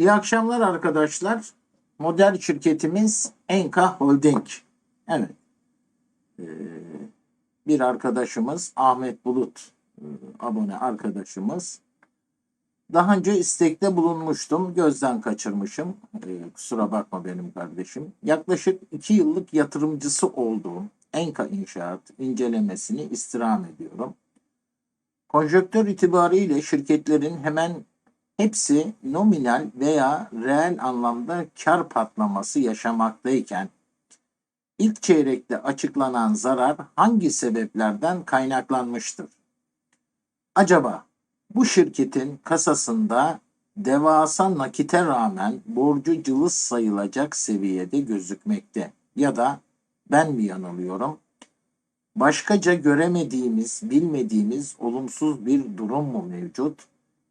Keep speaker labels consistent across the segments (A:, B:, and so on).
A: İyi akşamlar arkadaşlar. Model şirketimiz Enka Holding. Evet. Ee, bir arkadaşımız Ahmet Bulut e, abone arkadaşımız. Daha önce istekte bulunmuştum. Gözden kaçırmışım. Ee, kusura bakma benim kardeşim. Yaklaşık iki yıllık yatırımcısı olduğum Enka İnşaat incelemesini istirham ediyorum. Konjöktör itibariyle şirketlerin hemen hepsi nominal veya reel anlamda kar patlaması yaşamaktayken ilk çeyrekte açıklanan zarar hangi sebeplerden kaynaklanmıştır? Acaba bu şirketin kasasında devasa nakite rağmen borcu cılız sayılacak seviyede gözükmekte ya da ben mi yanılıyorum? Başkaca göremediğimiz, bilmediğimiz olumsuz bir durum mu mevcut?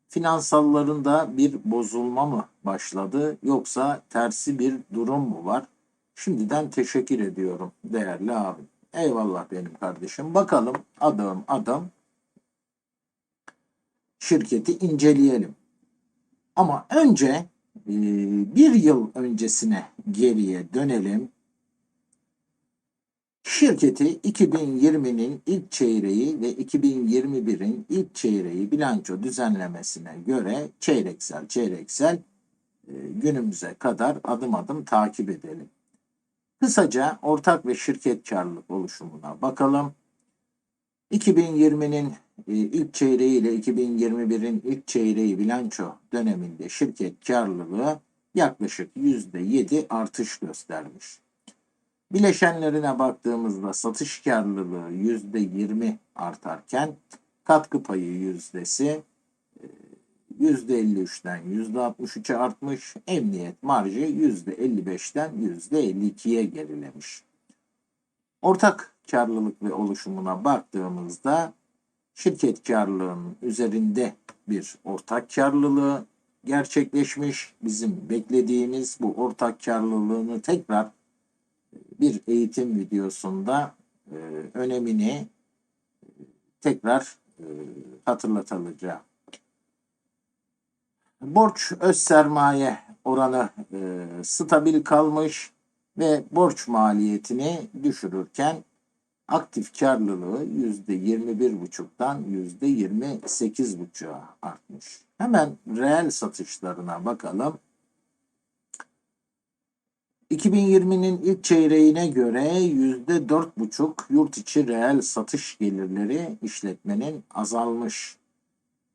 A: Finansallarında bir bozulma mı başladı yoksa tersi bir durum mu var? Şimdiden teşekkür ediyorum değerli abim. Eyvallah benim kardeşim. Bakalım adım adım şirketi inceleyelim. Ama önce bir yıl öncesine geriye dönelim. Şirketi 2020'nin ilk çeyreği ve 2021'in ilk çeyreği bilanço düzenlemesine göre çeyreksel çeyreksel e, günümüze kadar adım adım takip edelim. Kısaca ortak ve şirket karlılık oluşumuna bakalım. 2020'nin e, ilk çeyreği ile 2021'in ilk çeyreği bilanço döneminde şirket karlılığı yaklaşık %7 artış göstermiş. Bileşenlerine baktığımızda satış karlılığı %20 artarken katkı payı yüzdesi %53'ten %63'e artmış, emniyet marjı %55'ten %52'ye gerilemiş. Ortak karlılık ve oluşumuna baktığımızda şirket karlılığının üzerinde bir ortak karlılığı gerçekleşmiş. Bizim beklediğimiz bu ortak karlılığını tekrar bir eğitim videosunda e, önemini e, tekrar e, hatırlatılacağım. Borç öz sermaye oranı e, stabil kalmış ve borç maliyetini düşürürken aktif karlılığı %21,5'tan %28,5'a artmış. Hemen reel satışlarına bakalım. 2020'nin ilk çeyreğine göre %4,5 yurt içi reel satış gelirleri işletmenin azalmış.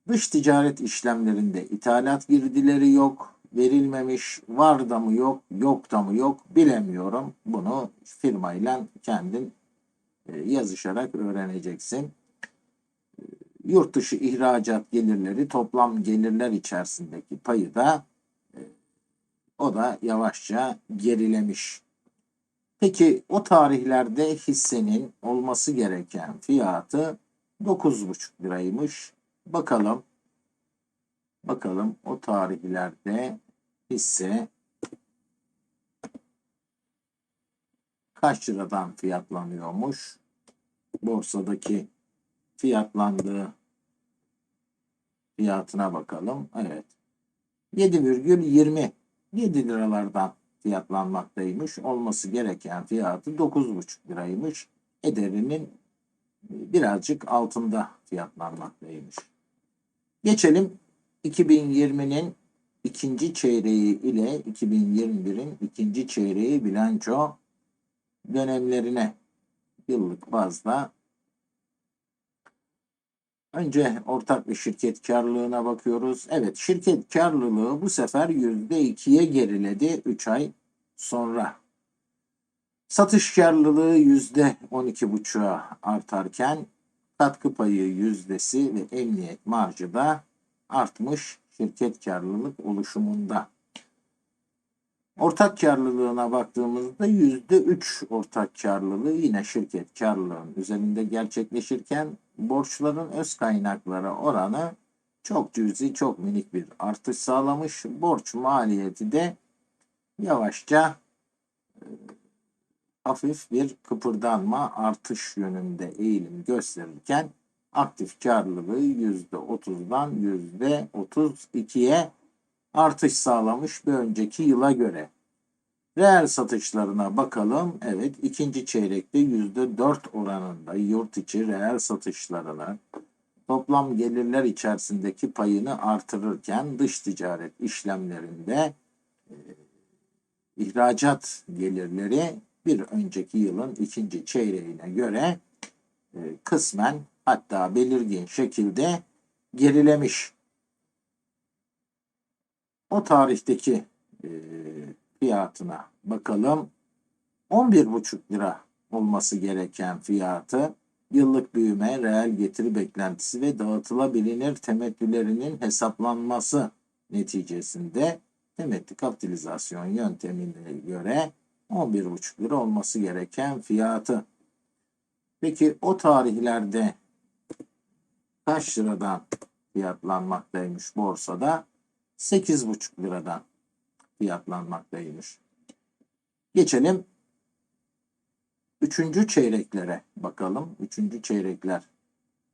A: Dış ticaret işlemlerinde ithalat girdileri yok, verilmemiş, var da mı yok, yok da mı yok bilemiyorum. Bunu firmayla kendin e, yazışarak öğreneceksin. E, yurt dışı ihracat gelirleri toplam gelirler içerisindeki payı da o da yavaşça gerilemiş. Peki o tarihlerde hissenin olması gereken fiyatı 9,5 liraymış. Bakalım. Bakalım o tarihlerde hisse kaç liradan fiyatlanıyormuş? Borsadaki fiyatlandığı fiyatına bakalım. Evet. 7,20 7 liralardan fiyatlanmaktaymış. Olması gereken fiyatı 9,5 liraymış. Ederinin e, birazcık altında fiyatlanmaktaymış. Geçelim 2020'nin ikinci çeyreği ile 2021'in ikinci çeyreği bilanço dönemlerine yıllık bazda Önce ortak bir şirket karlılığına bakıyoruz. Evet şirket karlılığı bu sefer %2'ye geriledi 3 ay sonra. Satış karlılığı %12,5'a artarken katkı payı yüzdesi ve emniyet marjı da artmış şirket karlılık oluşumunda. Ortak karlılığına baktığımızda %3 ortak karlılığı yine şirket karlılığının üzerinde gerçekleşirken borçların öz kaynakları oranı çok cüzi, çok minik bir artış sağlamış. Borç maliyeti de yavaşça e, hafif bir kıpırdanma artış yönünde eğilim gösterirken aktif karlılığı %30'dan %32'ye artış sağlamış bir önceki yıla göre. Reel satışlarına bakalım. Evet ikinci çeyrekte %4 oranında yurt içi reel satışlarını toplam gelirler içerisindeki payını artırırken dış ticaret işlemlerinde e, ihracat gelirleri bir önceki yılın ikinci çeyreğine göre e, kısmen hatta belirgin şekilde gerilemiş. O tarihteki e, fiyatına bakalım. 11,5 lira olması gereken fiyatı yıllık büyüme, reel getiri beklentisi ve dağıtılabilir temettülerinin hesaplanması neticesinde temettü kapitalizasyon yöntemine göre 11,5 lira olması gereken fiyatı. Peki o tarihlerde kaç liradan fiyatlanmaktaymış borsada? 8,5 liradan fiyatlanmaktaymış. Geçelim üçüncü çeyreklere bakalım. Üçüncü çeyrekler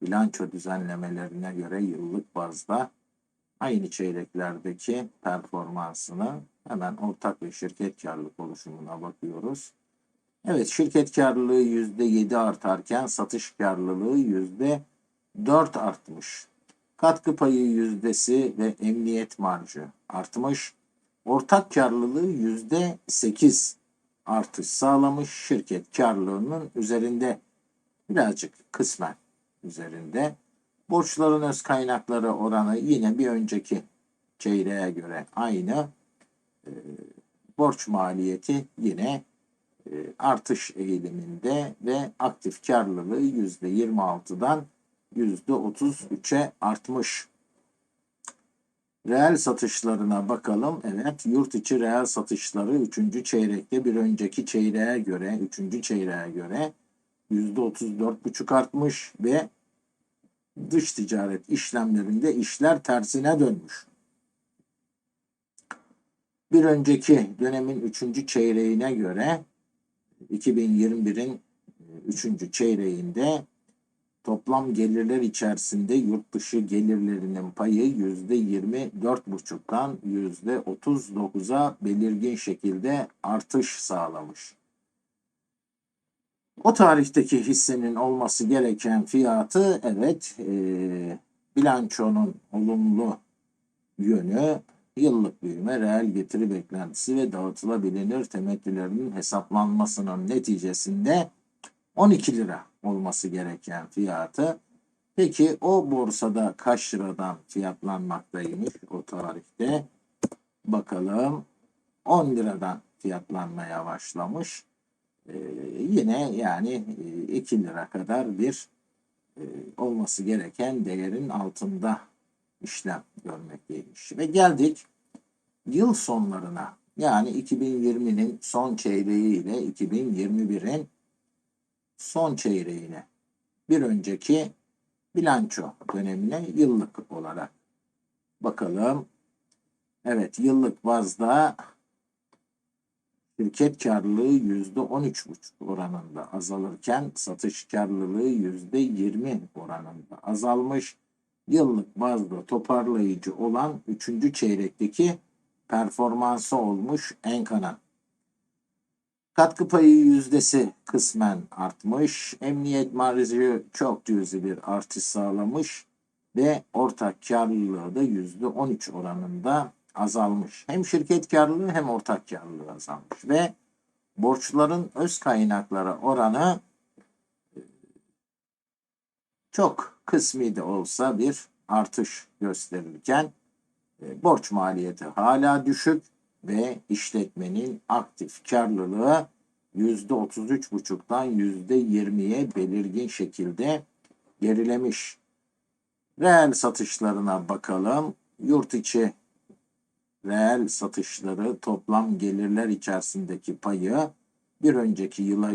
A: bilanço düzenlemelerine göre yıllık bazda aynı çeyreklerdeki performansını hemen ortak ve şirket karlılık oluşumuna bakıyoruz. Evet şirket karlılığı %7 artarken satış karlılığı %4 artmış. Katkı payı yüzdesi ve emniyet marjı artmış. Ortak karlılığı %8 artış sağlamış. Şirket karlılığının üzerinde birazcık kısmen üzerinde. Borçların öz kaynakları oranı yine bir önceki çeyreğe göre aynı. E, borç maliyeti yine e, artış eğiliminde ve aktif karlılığı %26'dan %33'e artmış. Reel satışlarına bakalım. Evet, yurt içi reel satışları 3. çeyrekte bir önceki çeyreğe göre, 3. çeyreğe göre %34,5 artmış ve dış ticaret işlemlerinde işler tersine dönmüş. Bir önceki dönemin 3. çeyreğine göre 2021'in 3. çeyreğinde toplam gelirler içerisinde yurt dışı gelirlerinin payı %24,5'tan %39'a belirgin şekilde artış sağlamış. O tarihteki hissenin olması gereken fiyatı evet e, bilançonun olumlu yönü yıllık büyüme, reel getiri beklentisi ve dağıtılabilir temettülerinin hesaplanmasının neticesinde 12 lira olması gereken fiyatı. Peki o borsada kaç liradan fiyatlanmaktaymış o tarihte? Bakalım 10 liradan fiyatlanmaya başlamış. Ee, yine yani 2 e, lira kadar bir e, olması gereken değerin altında işlem görmekteymiş. Ve geldik yıl sonlarına. Yani 2020'nin son çeyreği ile 2021'in son çeyreğine. Bir önceki bilanço dönemine yıllık olarak bakalım. Evet yıllık bazda şirket karlılığı yüzde 13,5 oranında azalırken satış karlılığı yüzde 20 oranında azalmış. Yıllık bazda toparlayıcı olan 3. çeyrekteki performansı olmuş Enka'nın. Katkı payı yüzdesi kısmen artmış. Emniyet marjı çok cüzi bir artış sağlamış ve ortak karlılığı da yüzde 13 oranında azalmış. Hem şirket karlılığı hem ortak karlılığı azalmış ve borçların öz kaynakları oranı e, çok kısmi de olsa bir artış gösterirken e, borç maliyeti hala düşük ve işletmenin aktif karlılığı %33,5'dan %20'ye belirgin şekilde gerilemiş. Reel satışlarına bakalım. Yurt içi reel satışları toplam gelirler içerisindeki payı bir önceki yıla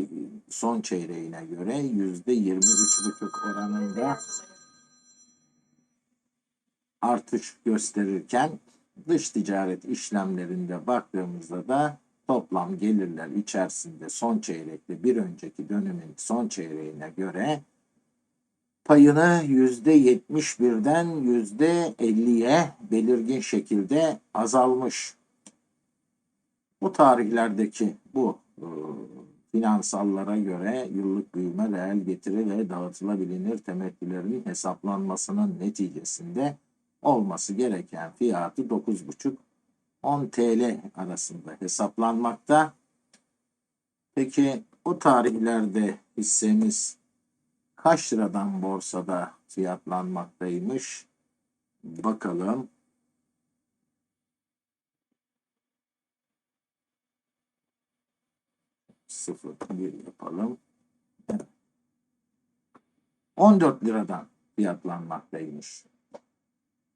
A: son çeyreğine göre %23,5 oranında artış gösterirken dış ticaret işlemlerinde baktığımızda da toplam gelirler içerisinde son çeyrekte bir önceki dönemin son çeyreğine göre payını %71'den %50'ye belirgin şekilde azalmış. Bu tarihlerdeki bu e, finansallara göre yıllık büyüme, reel getiri ve dağıtılabilir temettülerin hesaplanmasının neticesinde olması gereken fiyatı 9,5-10 TL arasında hesaplanmakta. Peki o tarihlerde hissemiz kaç liradan borsada fiyatlanmaktaymış? Bakalım. Sıfır bir yapalım. Evet. 14 liradan fiyatlanmaktaymış.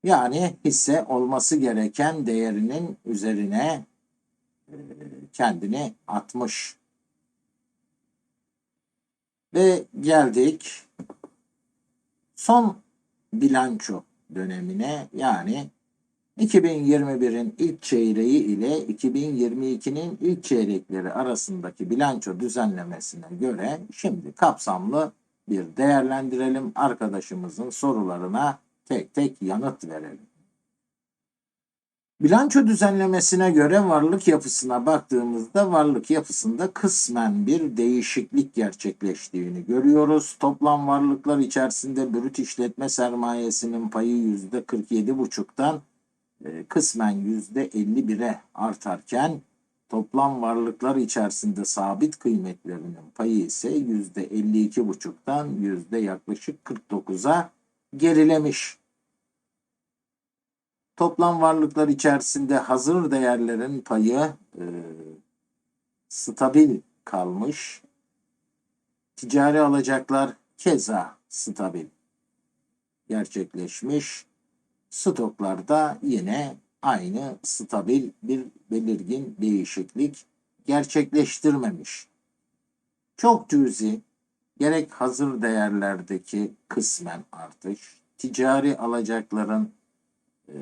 A: Yani hisse olması gereken değerinin üzerine e, kendini atmış. Ve geldik son bilanço dönemine yani 2021'in ilk çeyreği ile 2022'nin ilk çeyrekleri arasındaki bilanço düzenlemesine göre şimdi kapsamlı bir değerlendirelim. Arkadaşımızın sorularına tek tek yanıt verelim. Bilanço düzenlemesine göre varlık yapısına baktığımızda varlık yapısında kısmen bir değişiklik gerçekleştiğini görüyoruz. Toplam varlıklar içerisinde brüt işletme sermayesinin payı %47,5'tan e, kısmen %51'e artarken toplam varlıklar içerisinde sabit kıymetlerinin payı ise %52,5'tan yüzde yaklaşık 49'a gerilemiş. Toplam varlıklar içerisinde hazır değerlerin payı e, stabil kalmış. Ticari alacaklar keza stabil gerçekleşmiş. Stoklarda yine aynı stabil bir belirgin değişiklik gerçekleştirmemiş. Çok cüzi gerek hazır değerlerdeki kısmen artış, ticari alacakların e,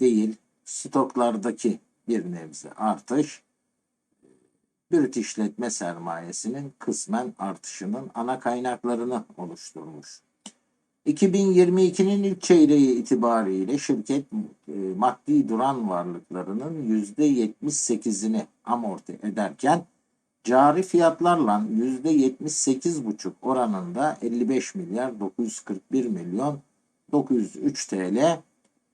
A: değil, stoklardaki bir nebze artış, brüt işletme sermayesinin kısmen artışının ana kaynaklarını oluşturmuş. 2022'nin ilk çeyreği itibariyle şirket e, maddi duran varlıklarının %78'ini amorti ederken cari fiyatlarla %78,5 oranında 55 milyar 941 milyon 903 TL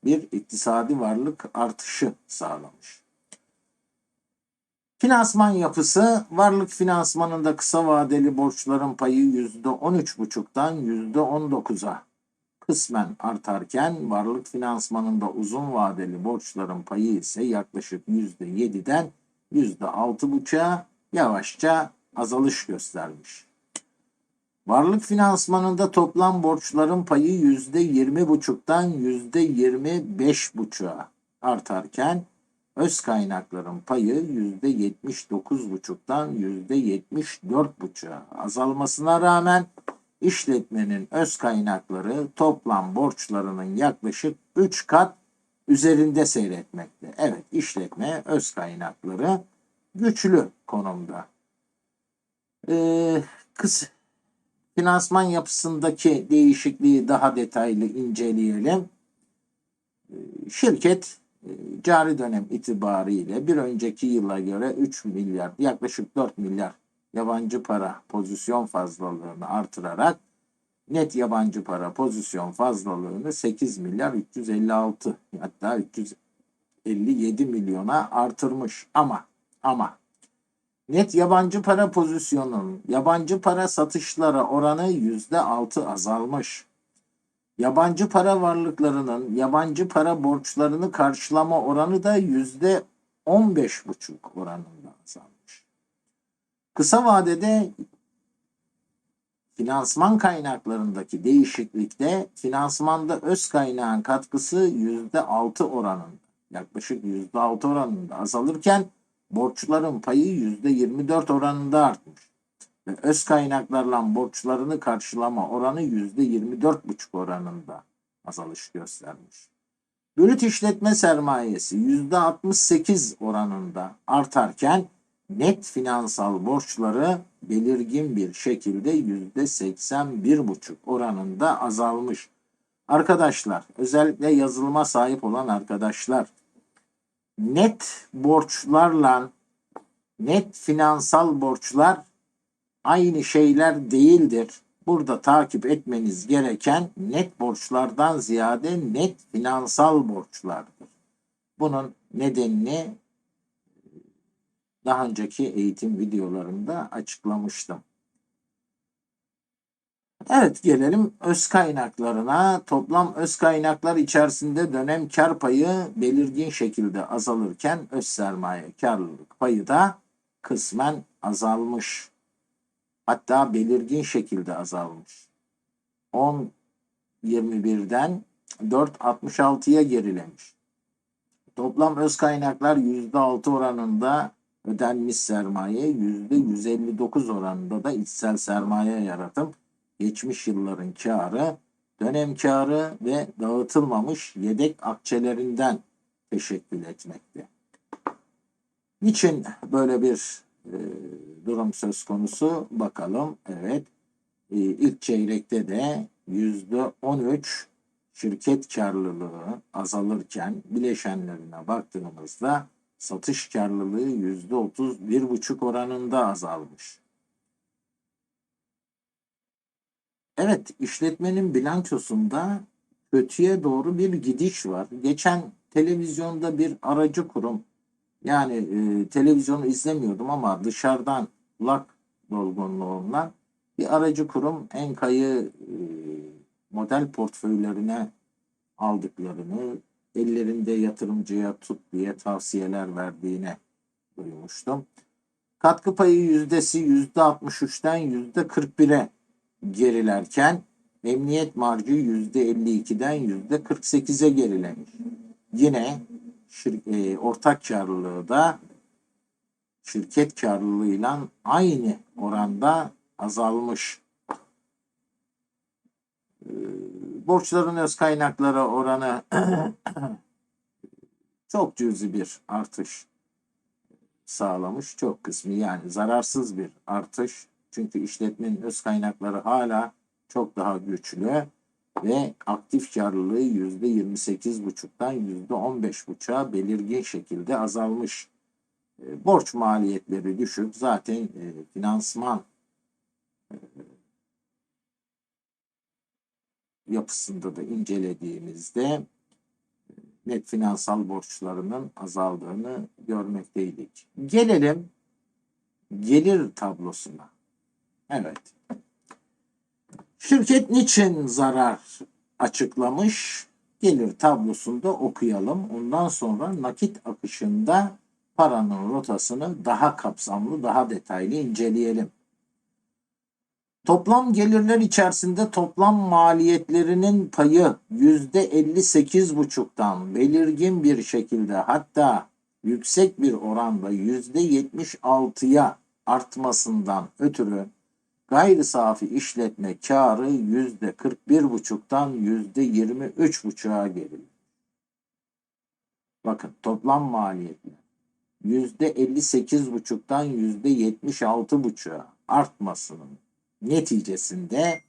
A: bir iktisadi varlık artışı sağlamış. Finansman yapısı varlık finansmanında kısa vadeli borçların payı %13,5'tan %19'a kısmen artarken varlık finansmanında uzun vadeli borçların payı ise yaklaşık %7'den %6,5'a yavaşça azalış göstermiş. Varlık finansmanında toplam borçların payı yüzde yirmi buçuktan yüzde yirmi beş buçuğa artarken öz kaynakların payı yüzde yetmiş dokuz buçuktan yüzde yetmiş dört buçuğa azalmasına rağmen işletmenin öz kaynakları toplam borçlarının yaklaşık 3 kat üzerinde seyretmekte. Evet işletme öz kaynakları güçlü konumda. Ee, kıs finansman yapısındaki değişikliği daha detaylı inceleyelim. Ee, şirket e, cari dönem itibariyle bir önceki yıla göre 3 milyar yaklaşık 4 milyar yabancı para pozisyon fazlalığını artırarak net yabancı para pozisyon fazlalığını 8 milyar 356 hatta 357 milyona artırmış ama ama net yabancı para pozisyonunun yabancı para satışlara oranı yüzde altı azalmış. Yabancı para varlıklarının yabancı para borçlarını karşılama oranı da yüzde on beş buçuk oranında azalmış. Kısa vadede finansman kaynaklarındaki değişiklikte finansmanda öz kaynağın katkısı yüzde altı oranında yaklaşık yüzde altı oranında azalırken borçların payı %24 oranında artmış ve öz kaynaklarla borçlarını karşılama oranı %24,5 oranında azalış göstermiş. Brüt işletme sermayesi %68 oranında artarken net finansal borçları belirgin bir şekilde yüzde 81,5 oranında azalmış. Arkadaşlar özellikle yazılıma sahip olan arkadaşlar net borçlarla net finansal borçlar aynı şeyler değildir. Burada takip etmeniz gereken net borçlardan ziyade net finansal borçlardır. Bunun nedenini daha önceki eğitim videolarımda açıklamıştım. Evet gelelim öz kaynaklarına. Toplam öz kaynaklar içerisinde dönem kar payı belirgin şekilde azalırken öz sermaye karlılık payı da kısmen azalmış. Hatta belirgin şekilde azalmış. 10.21'den 4.66'ya gerilemiş. Toplam öz kaynaklar %6 oranında ödenmiş sermaye, %159 oranında da içsel sermaye yaratım, geçmiş yılların karı, dönem karı ve dağıtılmamış yedek akçelerinden teşekkül etmekte. Niçin böyle bir e, durum söz konusu? Bakalım. Evet. E, ilk çeyrekte de yüzde 13 şirket karlılığı azalırken bileşenlerine baktığımızda satış karlılığı yüzde 31,5 oranında azalmış. Evet, işletmenin bilançosunda kötüye doğru bir gidiş var. Geçen televizyonda bir aracı kurum yani e, televizyonu izlemiyordum ama dışarıdan kulak dolgunluğumla bir aracı kurum Enka'yı e, model portföylerine aldıklarını, ellerinde yatırımcıya tut diye tavsiyeler verdiğine duymuştum. Katkı payı yüzdesi yüzde 63'ten yüzde 41'e gerilerken emniyet marjı yüzde 52'den yüzde 48'e gerilemiş. Yine şir, e, ortak karlılığı da şirket karlılığıyla aynı oranda azalmış. E, borçların öz kaynaklara oranı çok cüzi bir artış sağlamış. Çok kısmı yani zararsız bir artış. Çünkü işletmenin öz kaynakları hala çok daha güçlü ve aktif karlılığı yüzde 28,5'tan yüzde 15,5'a belirgin şekilde azalmış. E, borç maliyetleri düşük. Zaten e, finansman e, yapısında da incelediğimizde net finansal borçlarının azaldığını görmekteydik. Gelelim gelir tablosuna. Evet. Şirket niçin zarar açıklamış? Gelir tablosunda okuyalım. Ondan sonra nakit akışında paranın rotasını daha kapsamlı, daha detaylı inceleyelim. Toplam gelirler içerisinde toplam maliyetlerinin payı %58,5'tan belirgin bir şekilde hatta yüksek bir oranda %76'ya artmasından ötürü gayri safi işletme karı yüzde 41 buçuktan yüzde 23 buçuğa geliyor. Bakın toplam maliyetler yüzde 58 buçuktan yüzde 76 buçuğa artmasının neticesinde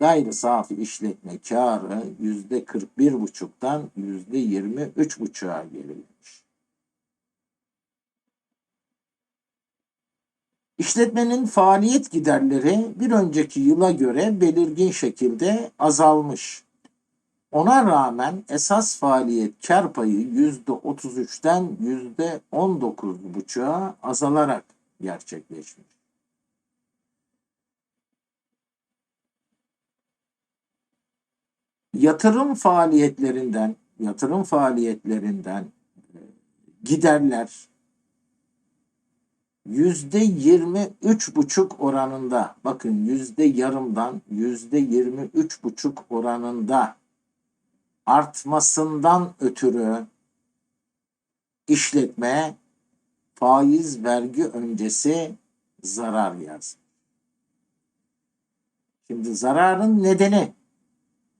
A: gayri safi işletme karı yüzde 41 buçuktan yüzde 23 buçuğa gerilmiş. İşletmenin faaliyet giderleri bir önceki yıla göre belirgin şekilde azalmış. Ona rağmen esas faaliyet kar payı %33'ten %19,5'a azalarak gerçekleşmiş. Yatırım faaliyetlerinden yatırım faaliyetlerinden e, giderler yüzde yirmi üç buçuk oranında bakın yüzde yarımdan yüzde yirmi üç buçuk oranında artmasından ötürü işletme faiz vergi öncesi zarar yaz. Şimdi zararın nedeni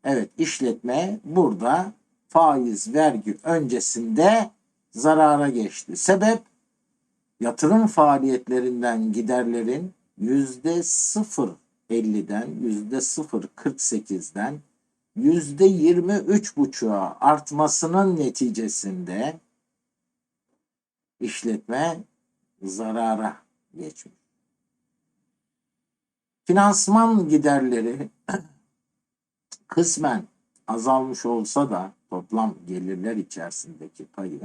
A: evet işletme burada faiz vergi öncesinde zarara geçti. Sebep yatırım faaliyetlerinden giderlerin yüzde 0.50'den yüzde 0.48'den yüzde 23.5'a artmasının neticesinde işletme zarara geçmiş. Finansman giderleri kısmen azalmış olsa da toplam gelirler içerisindeki payı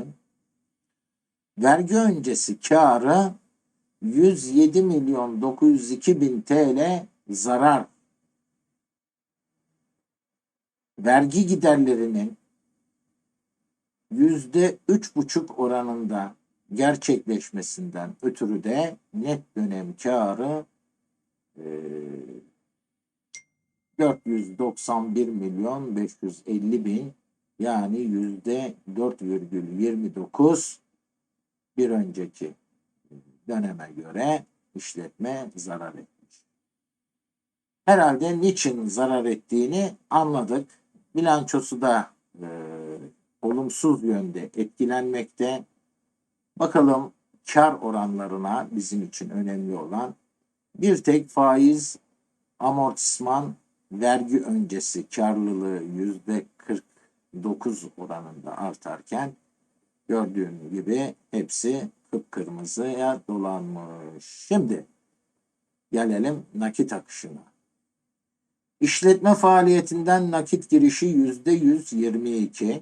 A: vergi öncesi karı 107 milyon 902 bin TL zarar. Vergi giderlerinin yüzde üç buçuk oranında gerçekleşmesinden ötürü de net dönem karı e, 491 milyon 550 bin yani yüzde 4,29 bir önceki döneme göre işletme zarar etmiş. Herhalde niçin zarar ettiğini anladık. Bilançosu da e, olumsuz yönde etkilenmekte. Bakalım kar oranlarına bizim için önemli olan bir tek faiz, amortisman, vergi öncesi karlılığı yüzde 49 oranında artarken gördüğün gibi hepsi kıpkırmızıya dolanmış. Şimdi gelelim nakit akışına. İşletme faaliyetinden nakit girişi yüzde 122,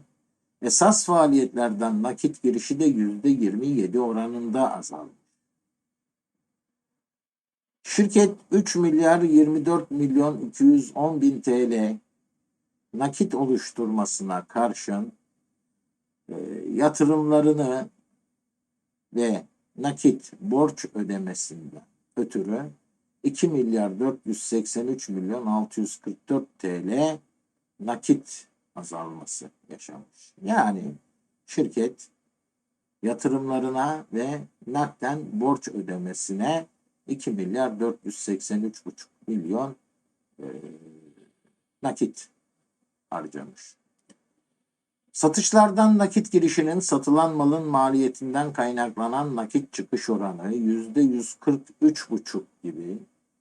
A: esas faaliyetlerden nakit girişi de yüzde 27 oranında azalmış. Şirket 3 milyar 24 milyon 210 bin TL nakit oluşturmasına karşın yatırımlarını ve nakit borç ödemesinden ötürü 2 milyar 483 milyon 644 TL nakit azalması yaşamış. Yani şirket yatırımlarına ve nakden borç ödemesine 2 milyar 483,5 milyon e, nakit harcamış. Satışlardan nakit girişinin satılan malın maliyetinden kaynaklanan nakit çıkış oranı %143,5 gibi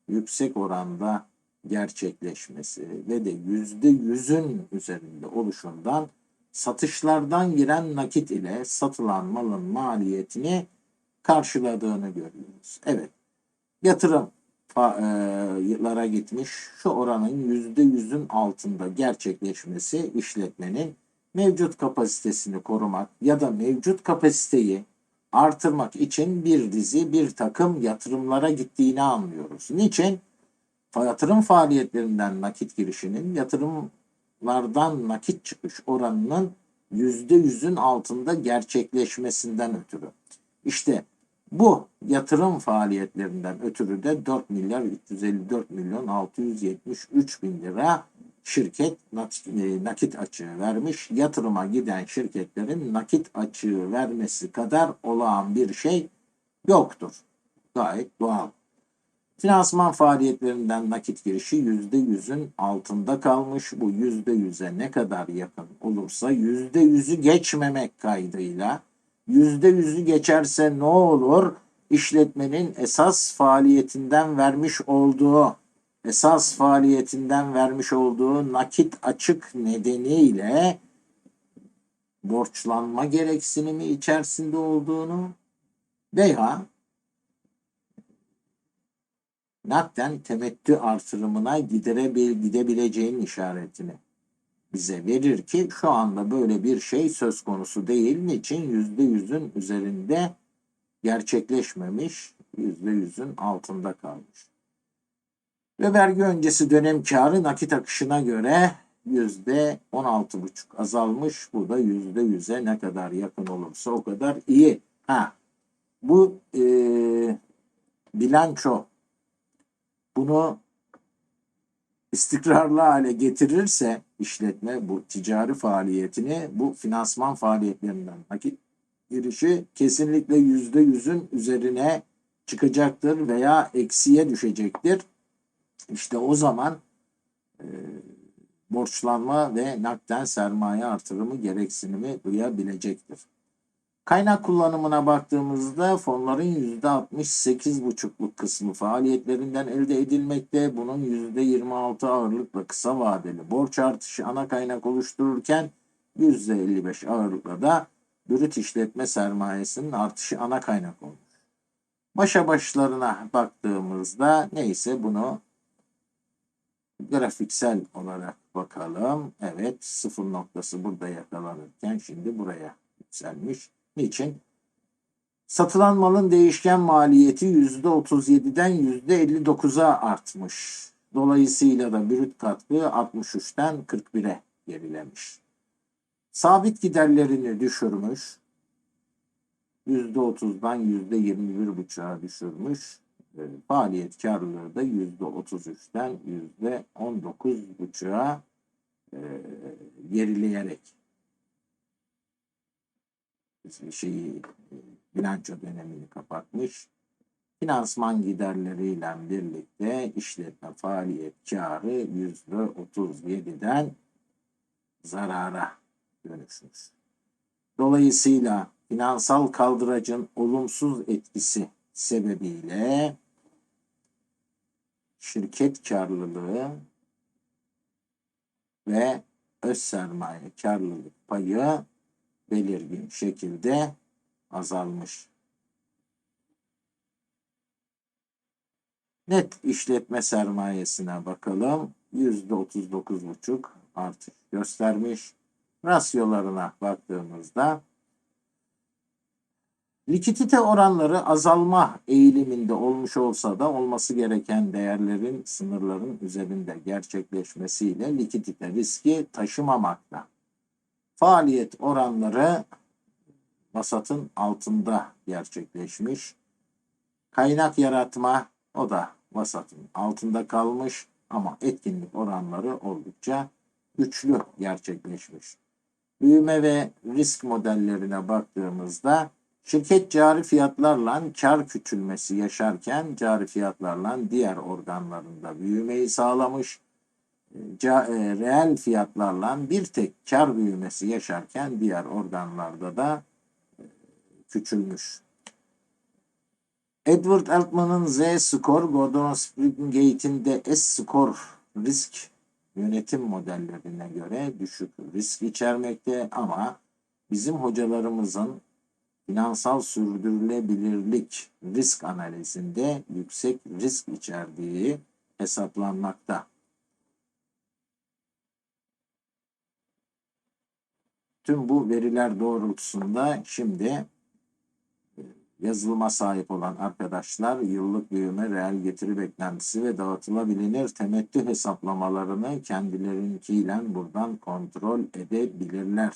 A: yüksek oranda gerçekleşmesi ve de %100'ün üzerinde oluşundan satışlardan giren nakit ile satılan malın maliyetini karşıladığını görüyoruz. Evet, yatırımlara gitmiş şu oranın %100'ün altında gerçekleşmesi işletmenin mevcut kapasitesini korumak ya da mevcut kapasiteyi artırmak için bir dizi bir takım yatırımlara gittiğini anlıyoruz. Niçin? Yatırım faaliyetlerinden nakit girişinin yatırımlardan nakit çıkış oranının %100'ün altında gerçekleşmesinden ötürü. İşte bu yatırım faaliyetlerinden ötürü de 4 milyar 354 milyon 673 bin lira şirket e, nakit açığı vermiş. Yatırıma giden şirketlerin nakit açığı vermesi kadar olağan bir şey yoktur. Gayet doğal. Finansman faaliyetlerinden nakit girişi %100'ün altında kalmış. Bu %100'e ne kadar yakın olursa %100'ü geçmemek kaydıyla %100'ü geçerse ne olur? İşletmenin esas faaliyetinden vermiş olduğu esas faaliyetinden vermiş olduğu nakit açık nedeniyle borçlanma gereksinimi içerisinde olduğunu veya nakden temettü artırımına giderebil, gidebileceğinin işaretini bize verir ki şu anda böyle bir şey söz konusu değil. Niçin? Yüzde yüzün üzerinde gerçekleşmemiş, yüzde yüzün altında kalmış. Ve vergi öncesi dönem karı nakit akışına göre yüzde 16,5 azalmış. Bu da yüzde yüze ne kadar yakın olursa o kadar iyi. Ha, bu e, bilanço bunu istikrarlı hale getirirse işletme bu ticari faaliyetini bu finansman faaliyetlerinden nakit girişi kesinlikle yüzde yüzün üzerine çıkacaktır veya eksiye düşecektir. İşte o zaman e, borçlanma ve nakden sermaye artırımı gereksinimi duyabilecektir. Kaynak kullanımına baktığımızda fonların %68,5'luk kısmı faaliyetlerinden elde edilmekte. Bunun %26 ağırlıkla kısa vadeli borç artışı ana kaynak oluştururken %55 ağırlıkla da brüt işletme sermayesinin artışı ana kaynak olmuş. Başa başlarına baktığımızda neyse bunu grafiksel olarak bakalım. Evet sıfır noktası burada yakalanırken şimdi buraya yükselmiş. Niçin? Satılan malın değişken maliyeti %37'den %59'a artmış. Dolayısıyla da brüt katkı 63'ten 41'e gerilemiş. Sabit giderlerini düşürmüş. %30'dan %21,5'a düşürmüş. E, faaliyet karlılığı da %33'ten %19,5'a e, gerileyerek şeyi e, bilanço dönemini kapatmış. Finansman giderleriyle birlikte işletme faaliyet karı %37'den zarara dönüşmüş. Dolayısıyla finansal kaldıracın olumsuz etkisi sebebiyle şirket karlılığı ve öz sermaye karlılık payı belirgin şekilde azalmış. Net işletme sermayesine bakalım. %39,5 artış göstermiş. Rasyolarına baktığımızda likidite oranları azalma eğiliminde olmuş olsa da olması gereken değerlerin sınırların üzerinde gerçekleşmesiyle likidite riski taşımamakta. Faaliyet oranları vasatın altında gerçekleşmiş. Kaynak yaratma o da vasatın altında kalmış ama etkinlik oranları oldukça güçlü gerçekleşmiş. Büyüme ve risk modellerine baktığımızda şirket cari fiyatlarla kar küçülmesi yaşarken cari fiyatlarla diğer organlarında büyümeyi sağlamış ca, e, reel fiyatlarla bir tek kar büyümesi yaşarken diğer organlarda da e, küçülmüş. Edward Altman'ın Z-Score, Gordon Springate'in de S-Score risk yönetim modellerine göre düşük risk içermekte ama bizim hocalarımızın finansal sürdürülebilirlik risk analizinde yüksek risk içerdiği hesaplanmakta. Tüm bu veriler doğrultusunda şimdi e, yazılıma sahip olan arkadaşlar yıllık büyüme, reel getiri beklentisi ve dağıtılabilir temettü hesaplamalarını kendilerinkiyle buradan kontrol edebilirler.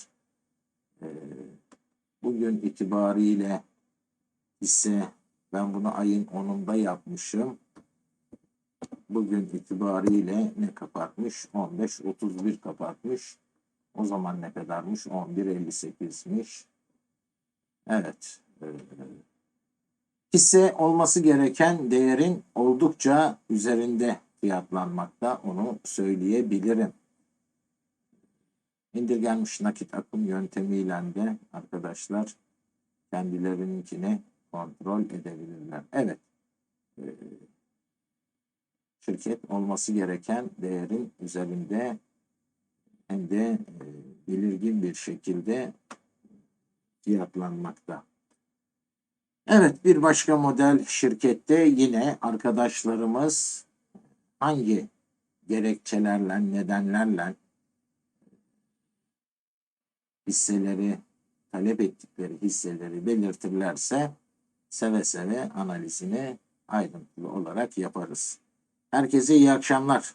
A: E, bugün itibariyle ise ben bunu ayın 10'unda yapmışım. Bugün itibariyle ne kapatmış? 15-31 kapatmış. O zaman ne kadarmış? 11.58'miş. Evet. Ee, hisse olması gereken değerin oldukça üzerinde fiyatlanmakta. Onu söyleyebilirim. İndirgenmiş nakit akım yöntemiyle de arkadaşlar kendilerininkini kontrol edebilirler. Evet. Ee, şirket olması gereken değerin üzerinde hem de e, belirgin bir şekilde fiyatlanmakta. Evet bir başka model şirkette yine arkadaşlarımız hangi gerekçelerle, nedenlerle hisseleri talep ettikleri hisseleri belirtirlerse seve seve analizini ayrıntılı olarak yaparız. Herkese iyi akşamlar.